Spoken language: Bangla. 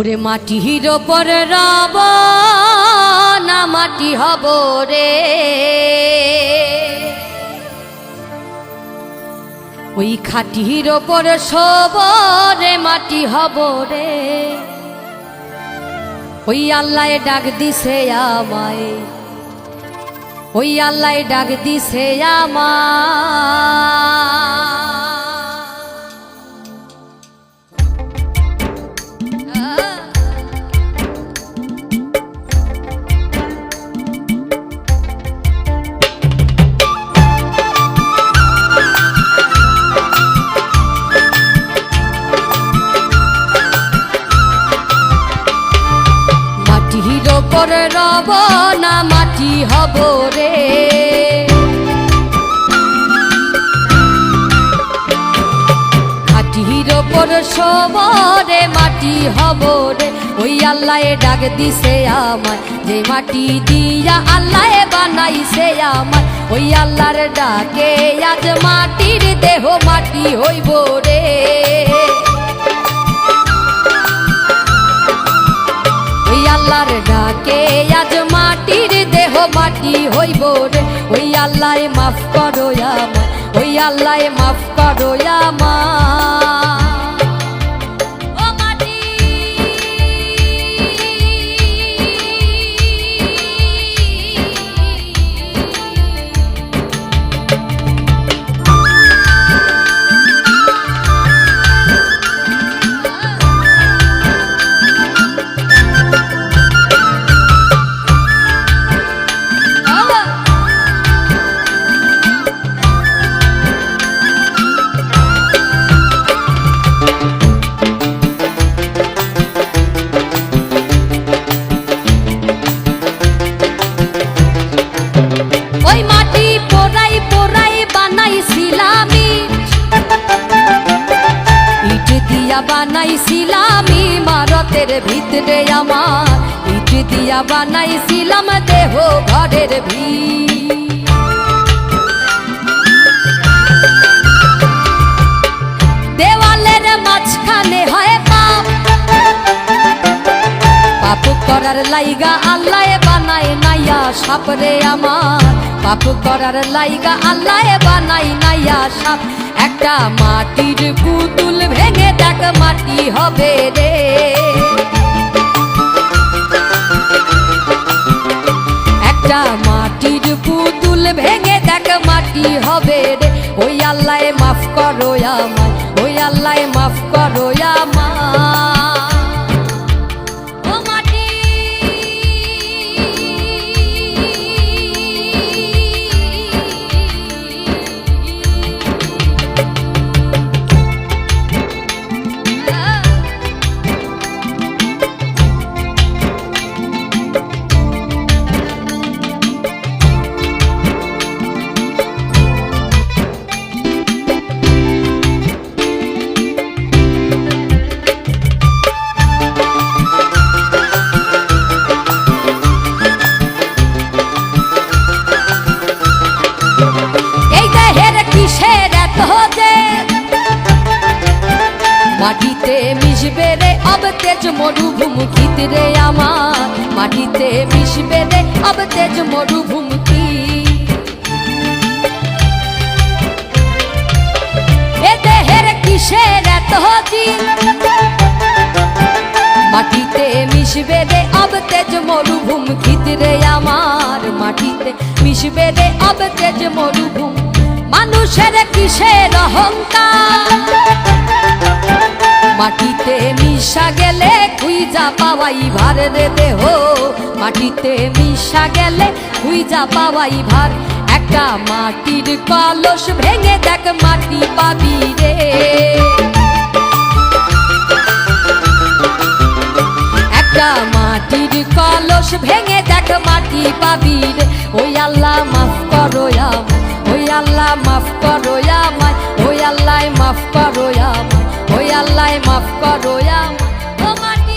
ওরে মাটির ওপর রব, না মাটি হব রে। ওই খাটির ওপর সব রে, মাটি হব রে। ওই আল্লাহ ডাক দিছে আমায়, ওই আল্লাহ ডাক দিছে আমায়। রব না, মাটি হব রে। মাটির ওপর সবরে মাটি হব রে। ওই আল্লাহ ডাক দিছে আমায়, যে মাটি দিয়া আল্লাহ বানাইছে আমায়। ওই আল্লাহর ডাকে আজ মাটির দেহ মাটি হইব রে। মাটি হইব রে ওই আল্লাহ মাফ করো আমায় ওই আল্লাহ মাফ করো আমায়। আমার, ইট দিয়া বানাইছিলাম দেহ ঘরের ভিত দেওয়ালের মাঝখানে হয় পাপ। পাপ করার লাইগা আল্লাহ বানাই নাইয়া সাপরে আমার। পাপ করার লাইগা আল্লাহ বানাই নাইয়া, সাপ। একটা মাটির পুতুল ভেঙে দেখ মাটি হবে রে। একটা মাটির পুতুল ভেঙে দেখ মাটি হবে রে। ওই আল্লাহ মাফ করো আমায়। মিশবে রে অব তেজ মরুভূমুখিত রে আমার মাটিতে মিশবে রে অব তেজ মরুভূমুখি এ কিসের এত মাটিতে মিশবে রে অব তেজ মরুভূম খিতরে আমার মাটিতে মিশবে রে অব তেজ মরুভূম মানুষের কিসের অহংকার মাটিতে মিশা গেলে খুইজা পাওয়াই ভার রে দেহ। মাটিতে মিশা গেলে খুইজা পাওয়াই ভার। একটা মাটির কলস ভেঙে দেখ মাটি পাবি রে। একটা মাটির কলস ভেঙে দেখ মাটি পাবি রে। ওই আল্লাহ মাফ করো আমায়, ওই আল্লাহ মাফ করো আমায়, ওই আল্লাহ মাফ করো আমায়। ওই আল্লাহ মাফ করো মাটি